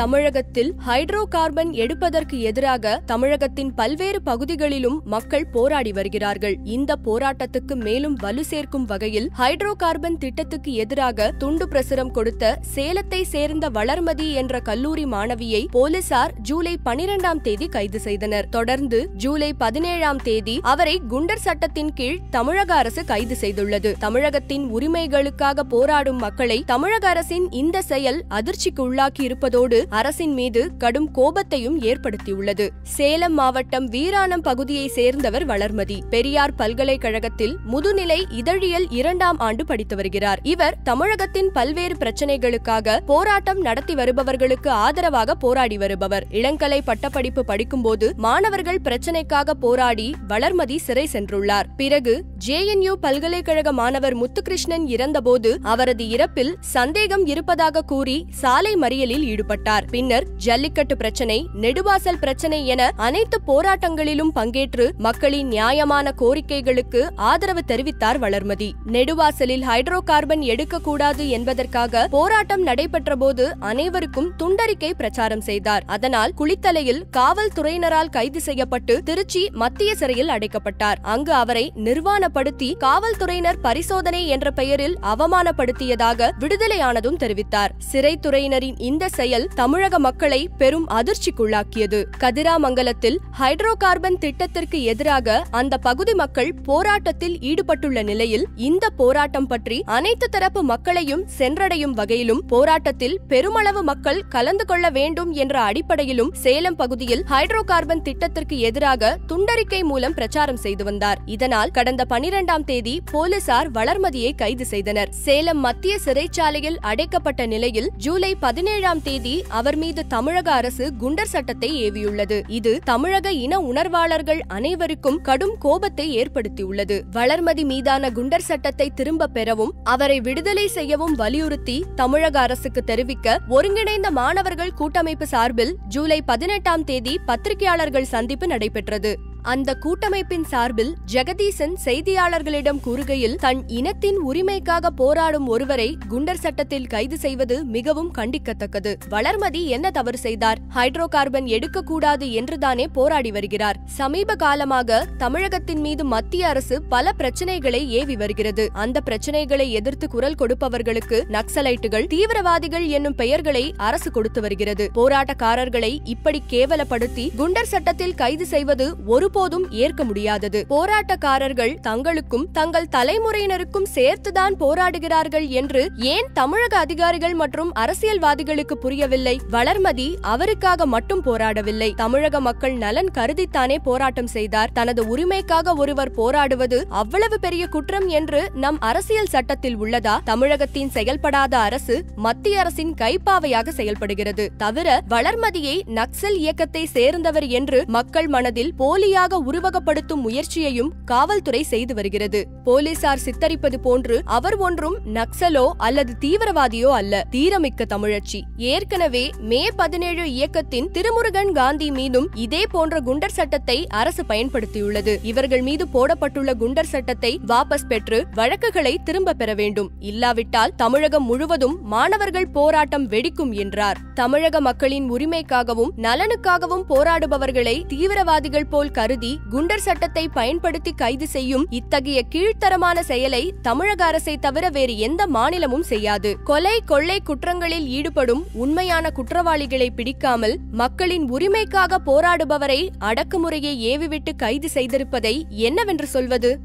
தமிழகத்தில் hydro carbon எடுப்பதற்கு எதிராக தமிழகத்தின் பல்வேறு பகுதிகளிலும் மக்கள் போராடி வருகிறார்கள். இந்த போராட்டத்துக்கு மேலும் வலு சேர்க்கும் வகையில் ஹைட்ரோ கார்பன் திட்டத்துக்கு எதிராக துண்டு பிரசுரம் கொடுத்த சேலத்தை சேர்ந்த வளர்மதி என்ற கல்லூரி மாணவியை போலீசார் ஜூலை பனிரெண்டாம் தேதி கைது செய்தனர். தொடர்ந்து ஜூலை பதினேழாம் தேதி அவரை குண்டர் சட்டத்தின் கீழ் தமிழக அரசு கைது செய்துள்ளது. தமிழகத்தின் உரிமைகளுக்காக போராடும் மக்களை தமிழக அரசின் இந்த செயல் அதிர்ச்சிக்கு உள்ளாக்கி இருப்பதோடு அரசின் மீது கடும் கோபத்தையும் ஏற்படுத்தியுள்ளது. சேலம் மாவட்டம் வீராணம் பகுதியை சேர்ந்தவர் வளர்மதி. பெரியார் பல்கலைக்கழகத்தில் முதுநிலை இதழியல் இரண்டாம் ஆண்டு படித்து வருகிறார். இவர் தமிழகத்தின் பல்வேறு பிரச்சனைகளுக்காக போராட்டம் நடத்தி வருபவர்களுக்கு ஆதரவாக போராடி வருபவர். இளங்கலை பட்டப்படிப்பு படிக்கும்போது மாணவர்கள் பிரச்சனைக்காக போராடி வளர்மதி சிறை சென்றுள்ளார். பிறகு ஜேஎன்யூ பல்கலைக்கழக மாணவர் முத்துகிருஷ்ணன் இறந்தபோது அவரது இறப்பில் சந்தேகம் இருப்பதாக கூறி சாலை மறியலில் ஈடுபட்டார். பின்னர் ஜல்லிக்கட்டு பிரச்சனை நெடுவாசல் பிரச்சனை என அனைத்து போராட்டங்களிலும் பங்கேற்று மக்களின் நியாயமான கோரிக்கைகளுக்கு ஆதரவு தெரிவித்தார் வளர்மதி. நெடுவாசலில் ஹைட்ரோ கார்பன் எடுக்கக்கூடாது என்பதற்காக போராட்டம் நடைபெற்றபோது அனைவருக்கும் துண்டறிக்கை பிரச்சாரம் செய்தார். அதனால் குளித்தலையில் காவல்துறையினரால் கைது செய்யப்பட்டு திருச்சி மத்திய சிறையில் அடைக்கப்பட்டார். அங்கு அவரை நிர்வாணப்படுத்தி காவல்துறையினர் பரிசோதனை என்ற பெயரில் அவமானப்படுத்தியதாக விடுதலையானதும் தெரிவித்தார். சிறைத்துறையினரின் இந்த செயல் தமிழக மக்களை பெரும் அதிர்ச்சிக்குள்ளாக்கியது. கதிராமங்கலத்தில் ஹைட்ரோ கார்பன் திட்டத்திற்கு எதிராக அந்த பகுதி மக்கள் போராட்டத்தில் ஈடுபட்டுள்ள நிலையில் இந்த போராட்டம் பற்றி அனைத்து தரப்பு மக்களையும் சென்றடையும் வகையிலும் போராட்டத்தில் பெருமளவு மக்கள் கலந்து கொள்ள வேண்டும் என்ற அடிப்படையிலும் சேலம் பகுதியில் ஹைட்ரோ கார்பன் திட்டத்திற்கு எதிராக துண்டறிக்கை மூலம் பிரச்சாரம் செய்து வந்தார். இதனால் கடந்த பனிரெண்டாம் தேதி போலீசார் வளர்மதியை கைது செய்தனர். சேலம் மத்திய சிறைச்சாலையில் அடைக்கப்பட்ட நிலையில் ஜூலை பதினேழாம் தேதி அவர் மீது தமிழக அரசு குண்டர் சட்டத்தை ஏவியுள்ளது. இது தமிழக இன உணர்வாளர்கள் அனைவருக்கும் கடும் கோபத்தை ஏற்படுத்தியுள்ளது. வளர்மதி மீதான குண்டர் சட்டத்தை திரும்ப பெறவும் அவரை விடுதலை செய்யவும் வலியுறுத்தி தமிழக அரசுக்கு தெரிவிக்க ஒருங்கிணைந்த மாணவர்கள் கூட்டமைப்பு சார்பில் ஜூலை பதினெட்டாம் தேதி பத்திரிகையாளர்கள் சந்திப்பு நடைபெற்றது. அந்த கூட்டமைப்பின் சார்பில் ஜெகதீசன் செய்தியாளர்களிடம் கூறுகையில் தன் இனத்தின் உரிமைக்காக போராடும் ஒருவரை குண்டர் சட்டத்தில் கைது செய்வது மிகவும் கண்டிக்கத்தக்கது. வளர்மதி என்ன தவறு செய்தார்? ஹைட்ரோ கார்பன் எடுக்கக்கூடாது என்றுதானே போராடி வருகிறார். சமீப காலமாக தமிழகத்தின் மீது மத்திய அரசு பல பிரச்சனைகளை ஏவி வருகிறது. அந்த பிரச்சனைகளை எதிர்த்து குரல் கொடுப்பவர்களுக்கு நக்சலைட்டுகள் தீவிரவாதிகள் என்னும் பெயர்களை அரசு கொடுத்து வருகிறது. போராட்டக்காரர்களை இப்படி கேவலப்படுத்தி குண்டர் சட்டத்தில் கைது செய்வது ஒரு ஒருபோதும் ஏற்க முடியாதது. போராட்டக்காரர்கள் தங்களுக்கும் தங்கள் தலைமுறையினருக்கும் சேர்த்துதான் போராடுகிறார்கள் என்று ஏன் தமிழக அதிகாரிகள் மற்றும் அரசியல்வாதிகளுக்கு புரியவில்லை? வளர்மதி அவருக்காக மட்டும் போராடவில்லை. தமிழக மக்கள் நலன் கருதித்தானே போராட்டம் செய்தார். தனது உரிமைக்காக ஒருவர் போராடுவது அவ்வளவு பெரிய குற்றம் என்று நம் அரசியல் சட்டத்தில் உள்ளதா? தமிழகத்தின் செயல்படாத அரசு மத்திய அரசின் கைப்பாவையாக செயல்படுகிறது. தவிர வளர்மதியை நக்சல் இயக்கத்தை சேர்ந்தவர் என்று மக்கள் மனதில் முறையாக உருவகப்படுத்தும் முயற்சியையும் காவல்துறை செய்து வருகிறது. போலீசார் சித்தரிப்பது போன்று அவர் ஒன்றும் நக்சலோ அல்லது தீவிரவாதியோ அல்ல. தீரமிக்க தமிழச்சி. ஏற்கனவே மே பதினேழு இயக்கத்தின் திருமுருகன் காந்தி மீதும் இதே போன்ற குண்டர் சட்டத்தை அரசு பயன்படுத்தியுள்ளது. இவர்கள் மீது போடப்பட்டுள்ள குண்டர் சட்டத்தை வாபஸ் பெற்று வழக்குகளை திரும்ப பெற வேண்டும். இல்லாவிட்டால் தமிழகம் முழுவதும் மாணவர்கள் போராட்டம் வெடிக்கும் என்றார். தமிழக மக்களின் உரிமைக்காகவும் நலனுக்காகவும் போராடுபவர்களை தீவிரவாதிகள் போல் கரு கருதி குண்டர் சட்டத்தை பயன்படுத்தி கைது செய்யும் இத்தகைய கீழ்த்தரமான செயலை தமிழக அரசை தவிர வேறு எந்த மாநிலமும் செய்யாது. கொலை கொள்ளை குற்றங்களில் ஈடுபடும் உண்மையான குற்றவாளிகளை பிடிக்காமல் மக்களின் உரிமைக்காக போராடுபவரை அடக்குமுறையை ஏவிவிட்டு கைது செய்திருப்பதை என்னவென்று சொல்வது?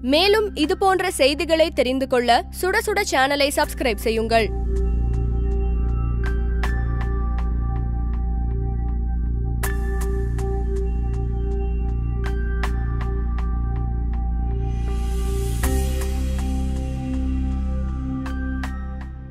மேலும் இதுபோன்ற செய்திகளை தெரிந்து கொள்ள சுட சுட சேனலை சப்ஸ்கிரைப் செய்யுங்கள்.